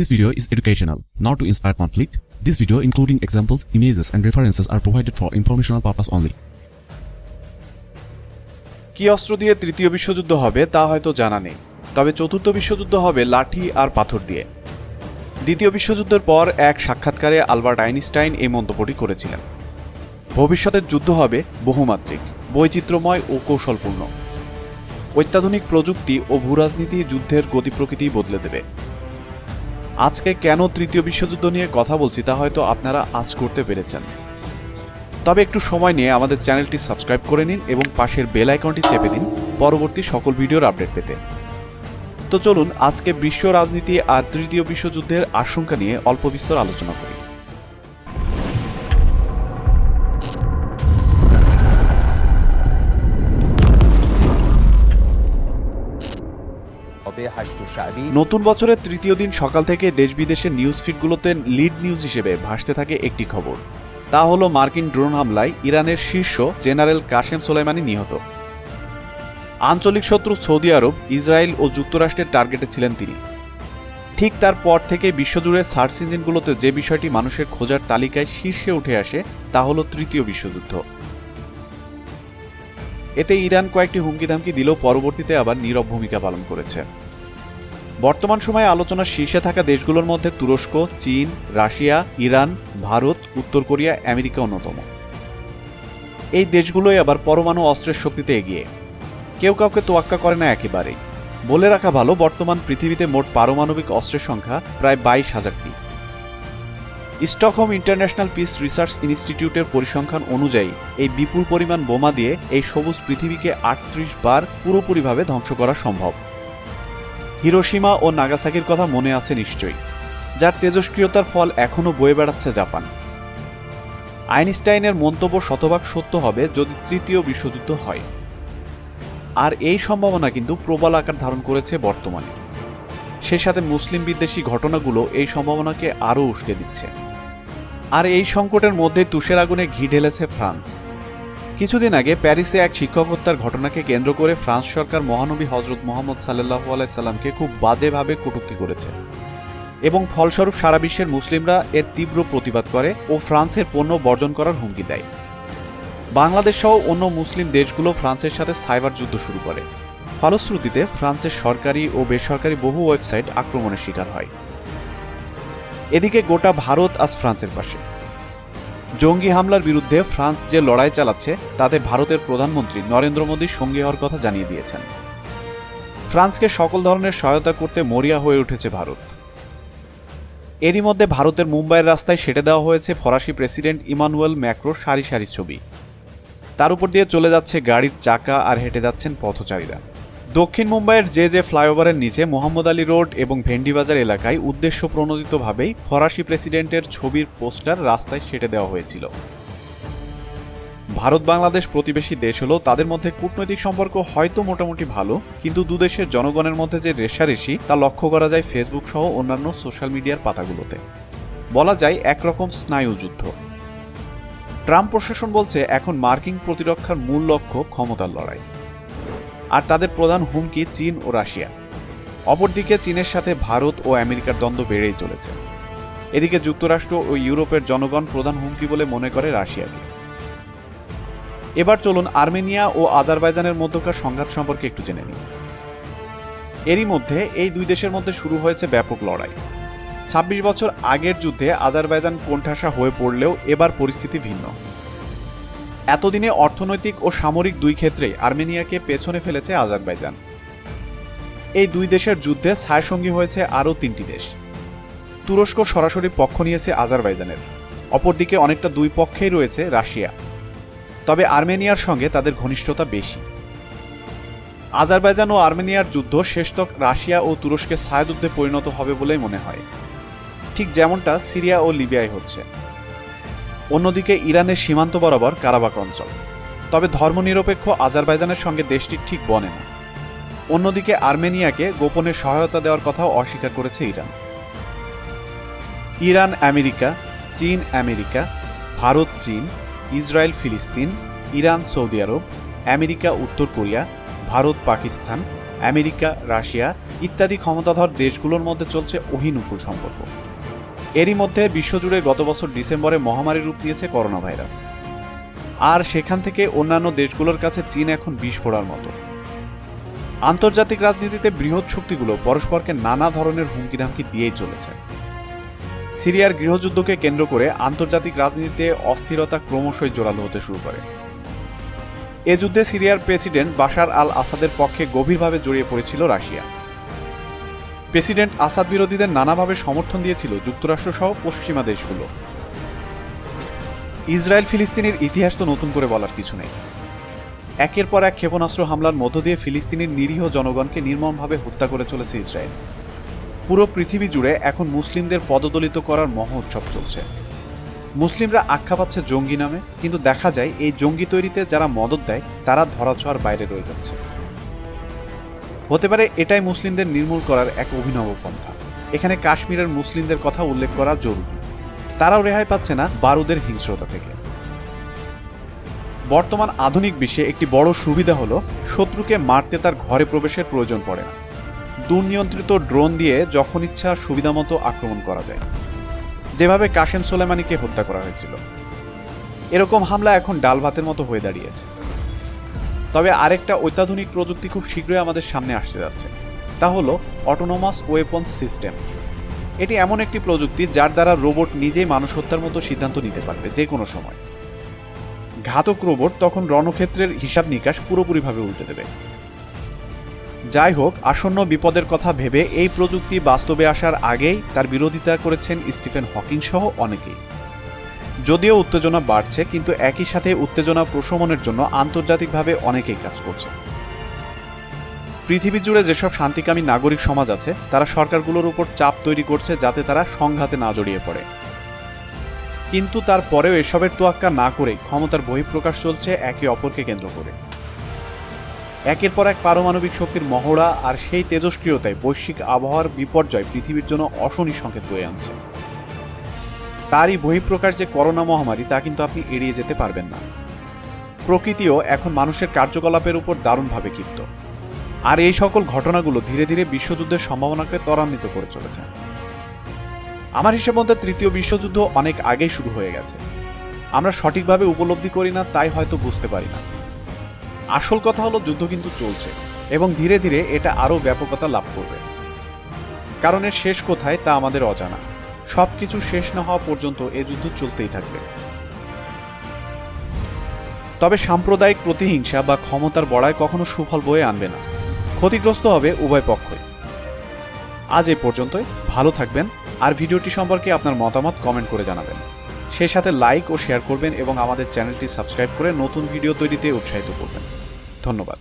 This video is educational, not to inspire conflict. This video, including examples, images, and references, are provided for informational purpose only. কি অস্ত্র দিয়ে তৃতীয় বিশ্বযুদ্ধ হবে তা হয়তো জানা নেই। তবে চতুর্থ বিশ্বযুদ্ধ হবে লাঠি আর পাথর দিয়ে। দ্বিতীয় বিশ্বযুদ্ধের পর এক সাক্ষাৎকারে আলবার্ট আইনস্টাইন এই মন্তব্যটি করেছিলেন। ভবিষ্যতের যুদ্ধ হবে বহুমাত্রিক বৈচিত্র্যময় ও কৌশলপূর্ণ। অত্যাধুনিক প্রযুক্তি ও ভূরাজনীতি যুদ্ধের গতি প্রকৃতি বদলে দেবে। আজকে কেন তৃতীয় বিশ্বযুদ্ধ নিয়ে কথা বলছি তা হয়তো আপনারা আজ করতে পেরেছেন। তবে একটু সময় নিয়ে আমাদের চ্যানেলটি সাবস্ক্রাইব করে নিন এবং পাশের বেল আইকনটি চেপে দিন পরবর্তী সকল ভিডিওর আপডেট পেতে। তো চলুন, আজকে বিশ্ব রাজনীতি আর তৃতীয় বিশ্বযুদ্ধের আশঙ্কা নিয়ে অল্প বিস্তর আলোচনা করি। নতুন বছরের তৃতীয় দিন সকাল থেকে দেশ বিদেশের নিউজ ফিডগুলোতে লিড নিউজ হিসেবে ভাসতে থাকে একটি খবর। তা হলো মার্কিন ড্রোন হামলায় ইরানের শীর্ষ জেনারেল কাশেম সোলাইমানি নিহত। আঞ্চলিক শত্রু সৌদি আরব, ইসরায়েল ও যুক্তরাষ্ট্রের টার্গেটে ছিলেন তিনি। ঠিক তার পর থেকে বিশ্বজুড়ে সার্চ ইঞ্জিনগুলোতে যে বিষয়টি মানুষের খোঁজার তালিকায় শীর্ষে উঠে আসে, তা হলো তৃতীয় বিশ্বযুদ্ধ। এতে ইরান কয়েকটি হুমকি ধামকি দিলেও পরবর্তীতে আবার নীরব ভূমিকা পালন করেছে। বর্তমান সময়ে আলোচনার শীর্ষে থাকা দেশগুলোর মধ্যে তুরস্ক, চীন, রাশিয়া, ইরান, ভারত, উত্তর কোরিয়া, আমেরিকা অন্যতম। এই দেশগুলোই আবার পরমাণু অস্ত্রের শক্তিতে এগিয়ে। কেউ কাউকে তোয়াক্কা করে না একেবারেই। বলে রাখা ভালো, বর্তমান পৃথিবীতে মোট পারমাণবিক অস্ত্রের সংখ্যা প্রায় বাইশ হাজারটি। স্টকহোম ইন্টারন্যাশনাল পিস রিসার্চ ইনস্টিটিউটের পরিসংখ্যান অনুযায়ী, এই বিপুল পরিমাণ বোমা দিয়ে এই সবুজ পৃথিবীকে আটত্রিশ বার পুরোপুরিভাবে ধ্বংস করা সম্ভব। হিরোসীমা ও নাগাসাকির কথা মনে আছে নিশ্চয়ই, যার তেজস্ক্রিয়তার ফল এখনও বয়ে বেড়াচ্ছে জাপান। আইনস্টাইনের মন্তব্য শতভাগ সত্য হবে যদি তৃতীয় বিশ্বযুদ্ধ হয়। আর এই সম্ভাবনা কিন্তু প্রবল আকার ধারণ করেছে বর্তমানে। সে সাথে মুসলিম বিদ্বেষী ঘটনাগুলো এই সম্ভাবনাকে আরও উস্কে দিচ্ছে। আর এই সংকটের মধ্যে তুষের আগুনে ঘি ঢেলেছে ফ্রান্স। কিছুদিন আগে প্যারিসে এক শিক্ষক হত্যার ঘটনাকে কেন্দ্র করে ফ্রান্স সরকার মহানবী হজরত মোহাম্মদ সাল্লাহ আলাইসাল্লামকে খুব বাজেভাবে কটূক্তি করেছে। এবং ফলস্বরূপ সারা বিশ্বের মুসলিমরা এর তীব্র প্রতিবাদ করে ও ফ্রান্সের পণ্য বর্জন করার হুমকি দেয়। বাংলাদেশ সহ অন্য মুসলিম দেশগুলো ফ্রান্সের সাথে সাইবার যুদ্ধ শুরু করে। ফলশ্রুতিতে ফ্রান্সের সরকারি ও বেসরকারি বহু ওয়েবসাইট আক্রমণের শিকার হয়। এদিকে গোটা ভারত আজ ফ্রান্সের পাশে। জঙ্গি হামলার বিরুদ্ধে ফ্রান্স যে লড়াই চালাচ্ছে, তাতে ভারতের প্রধানমন্ত্রী নরেন্দ্র মোদী সঙ্গী হওয়ার কথা জানিয়ে দিয়েছেন। ফ্রান্সকে সকল ধরনের সহায়তা করতে মরিয়া হয়ে উঠেছে ভারত। এরই মধ্যে ভারতের মুম্বাইয়ের রাস্তায় সেটে দেওয়া হয়েছে ফরাসি প্রেসিডেন্ট ইমানুয়েল ম্যাক্রোর সারি সারি ছবি। তার উপর দিয়ে চলে যাচ্ছে গাড়ির চাকা আর হেঁটে যাচ্ছেন পথচারীরা। দক্ষিণ মুম্বাইয়ের যে যে ফ্লাইওভারের নিচে মোহাম্মদ আলী রোড এবং ভেন্ডিবাজার এলাকায় উদ্দেশ্য প্রণোদিতভাবেই ফরাসি প্রেসিডেন্টের ছবির পোস্টার রাস্তায় সেটে দেওয়া হয়েছিল। ভারত বাংলাদেশ প্রতিবেশী দেশ হলেও তাদের মধ্যে কূটনৈতিক সম্পর্ক হয়তো মোটামুটি ভালো, কিন্তু দুদেশের জনগণের মধ্যে যে রেশারেশি, তা লক্ষ্য করা যায় ফেসবুক সহ অন্যান্য সোশ্যাল মিডিয়ার পাতাগুলোতে। বলা যায় একরকম স্নায়ু যুদ্ধ। ট্রাম্প প্রশাসন বলছে, এখন মার্কিন প্রতিরক্ষার মূল লক্ষ্য ক্ষমতার লড়াই। আর তাদের প্রধান হুমকি চীন ও রাশিয়া। অপরদিকে চীনের সাথে ভারত ও আমেরিকার দ্বন্দ্ব বেড়েই চলেছে। এদিকে যুক্তরাষ্ট্র ও ইউরোপের জনগণ প্রধান হুমকি বলে মনে করে রাশিয়াকে। এবার চলুন আর্মেনিয়া ও আজারবাইজানের মধ্যকার সংঘাত সম্পর্কে একটু জেনে নিন এরই মধ্যে এই দুই দেশের মধ্যে শুরু হয়েছে ব্যাপক লড়াই। ছাব্বিশ বছর আগের যুদ্ধে আজারবাইজান কোণঠাসা হয়ে পড়লেও এবার পরিস্থিতি ভিন্ন। এতদিনে অর্থনৈতিক ও সামরিক দুই ক্ষেত্রেই আর্মেনিয়াকে পেছনে ফেলেছে আজারবাইজান। এই দুই দেশের যুদ্ধে ছায়াসঙ্গী হয়েছে আরও তিনটি দেশ। তুরস্ক সরাসরি পক্ষ নিয়েছে আজারবাইজানের। অপরদিকে অনেকটা দুই পক্ষেই রয়েছে রাশিয়া। তবে আর্মেনিয়ার সঙ্গে তাদের ঘনিষ্ঠতা বেশি। আজারবাইজান ও আর্মেনিয়ার যুদ্ধ শেষতক রাশিয়া ও তুরস্কের ছায়াযুদ্ধে পরিণত হবে বলেই মনে হয়। ঠিক যেমনটা সিরিয়া ও লিবিয়ায় হচ্ছে। অন্যদিকে ইরানের সীমান্ত বরাবর কারাবাক অঞ্চল। তবে ধর্মনিরপেক্ষ আজারবাইজানের সঙ্গে দেশটি ঠিক বনে না। অন্যদিকে আর্মেনিয়াকে গোপনে সহায়তা দেওয়ার কথাও অস্বীকার করেছে ইরান। ইরান আমেরিকা, চীন আমেরিকা, ভারত চীন, ইসরায়েল ফিলিস্তিন, ইরান সৌদি আরব, আমেরিকা উত্তর Korea, Bharat Pakistan, America, Russia ইত্যাদি ক্ষমতাধর দেশগুলোর মধ্যে চলছে অহিনুকুল সম্পর্ক। এরই মধ্যে বিশ্বজুড়ে গত বছর ডিসেম্বরে মহামারী রূপ নিয়েছে করোনা ভাইরাস আর সেখান থেকে অন্যান্য দেশগুলোর কাছে চীন এখন বিষ মতো। আন্তর্জাতিক রাজনীতিতে বৃহৎ শক্তিগুলো পরস্পরকে নানা ধরনের হুমকিধামকি দিয়েই চলেছে। সিরিয়ার গৃহযুদ্ধকে কেন্দ্র করে আন্তর্জাতিক রাজনীতিতে অস্থিরতা ক্রমশই জোরালো হতে শুরু করে। এ যুদ্ধে সিরিয়ার প্রেসিডেন্ট বাশার আল আসাদের পক্ষে গভীরভাবে জড়িয়ে পড়েছিল রাশিয়া। প্রেসিডেন্ট আসাদ বিরোধীদের নানাভাবে সমর্থন দিয়েছিল যুক্তরাষ্ট্র সহ পশ্চিমা দেশগুলো। ইসরায়েল ফিলিস্তিনের ইতিহাস তো নতুন করে বলার কিছু নেই। একের পর এক ক্ষেপণাস্ত্র হামলার মধ্য দিয়ে ফিলিস্তিনের নিরীহ জনগণকে নির্মমভাবে হত্যা করে চলেছে ইসরায়েল। পুরো পৃথিবী জুড়ে এখন মুসলিমদের পদদলিত করার মহ উৎসব চলছে। মুসলিমরা আখ্যা পাচ্ছে জঙ্গি নামে, কিন্তু দেখা যায় এই জঙ্গি তৈরিতে যারা মদত দেয়, তারা ধরাছোঁয়ার বাইরে রয়ে যাচ্ছে। হতে পারে এটাই মুসলিমদের নির্মূল করার এক অভিনব পন্থা। এখানে কাশ্মীরের মুসলিমদের কথা উল্লেখ করা জরুরি। তারাও রেহাই পাচ্ছে না বারুদের হিংস্রতা থেকে। বর্তমান আধুনিক বিশ্বে একটি বড় সুবিধা হলো, শত্রুকে মারতে তার ঘরে প্রবেশের প্রয়োজন পড়ে না। দুর্নিয়ন্ত্রিত ড্রোন দিয়ে যখন ইচ্ছা সুবিধামতো আক্রমণ করা যায়। যেভাবে কাশেম সোলেমানিকে হত্যা করা হয়েছিল। এরকম হামলা এখন ডাল ভাতের মতো হয়ে দাঁড়িয়েছে। তবে আরেকটা অত্যাধুনিক প্রযুক্তি খুব শীঘ্রই আমাদের সামনে আসতে যাচ্ছে, তা হলো অটোনোমাস ওয়েপন্স সিস্টেম এটি এমন একটি প্রযুক্তি যার দ্বারা রোবট নিজেই মানুষ হত্যার মতো সিদ্ধান্ত নিতে পারবে যে কোনো সময়। ঘাতক রোবট তখন রণক্ষেত্রের হিসাব নিকাশ পুরোপুরিভাবে উল্টে দেবে। যাই হোক, আসন্ন বিপদের কথা ভেবে এই প্রযুক্তি বাস্তবে আসার আগেই তার বিরোধিতা করেছেন স্টিফেন হকিং সহ অনেকেই। যদিও উত্তেজনা বাড়ছে, কিন্তু একই সাথে উত্তেজনা প্রশমনের জন্য আন্তর্জাতিকভাবে অনেকেই কাজ করছে। পৃথিবী জুড়ে যেসব শান্তিকামী নাগরিক সমাজ আছে, তারা সরকারগুলোর উপর চাপ তৈরি করছে যাতে তারা সংঘাতে না জড়িয়ে পড়ে। কিন্তু তারপরেও এসবের তোয়াক্কা না করে ক্ষমতার বহিঃপ্রকাশ চলছে একে অপরকে কেন্দ্র করে। একের পর এক পারমাণবিক শক্তির মহড়া আর সেই তেজস্ক্রিয়তায় বৈশ্বিক আবহাওয়ার বিপর্যয় পৃথিবীর জন্য অশনি সংকেত বয়ে আনছে। তারই বহিঃপ্রকাশ যে করোনা মহামারী, তা কিন্তু আপনি এড়িয়ে যেতে পারবেন না। প্রকৃতিও এখন মানুষের কার্যকলাপের উপর দারুণভাবে ক্ষিপ্ত। আর এই সকল ঘটনাগুলো ধীরে ধীরে বিশ্বযুদ্ধের সম্ভাবনাকে ত্বরান্বিত করে চলেছে। আমার হিসেব মধ্যে তৃতীয় বিশ্বযুদ্ধ অনেক আগেই শুরু হয়ে গেছে। আমরা সঠিকভাবে উপলব্ধি করি না, তাই হয়তো বুঝতে পারি না। আসল কথা হলো যুদ্ধ কিন্তু চলছে, এবং ধীরে ধীরে এটা আরও ব্যাপকতা লাভ করবে। কারণ এর শেষ কোথায় তা আমাদের অজানা। সব কিছু শেষ না হওয়া পর্যন্ত এ যুদ্ধ চলতেই থাকবে। তবে সাম্প্রদায়িক প্রতিহিংসা বা ক্ষমতার বড়ায় কখনো সুফল বয়ে আনবে না। ক্ষতিগ্রস্ত হবে উভয় পক্ষই। আজ এ পর্যন্তই, ভালো থাকবেন আর ভিডিওটি সম্পর্কে আপনার মতামত কমেন্ট করে জানাবেন। সেই সাথে লাইক ও শেয়ার করবেন এবং আমাদের চ্যানেলটি সাবস্ক্রাইব করে নতুন ভিডিও তৈরিতে উৎসাহিত করবেন। ধন্যবাদ।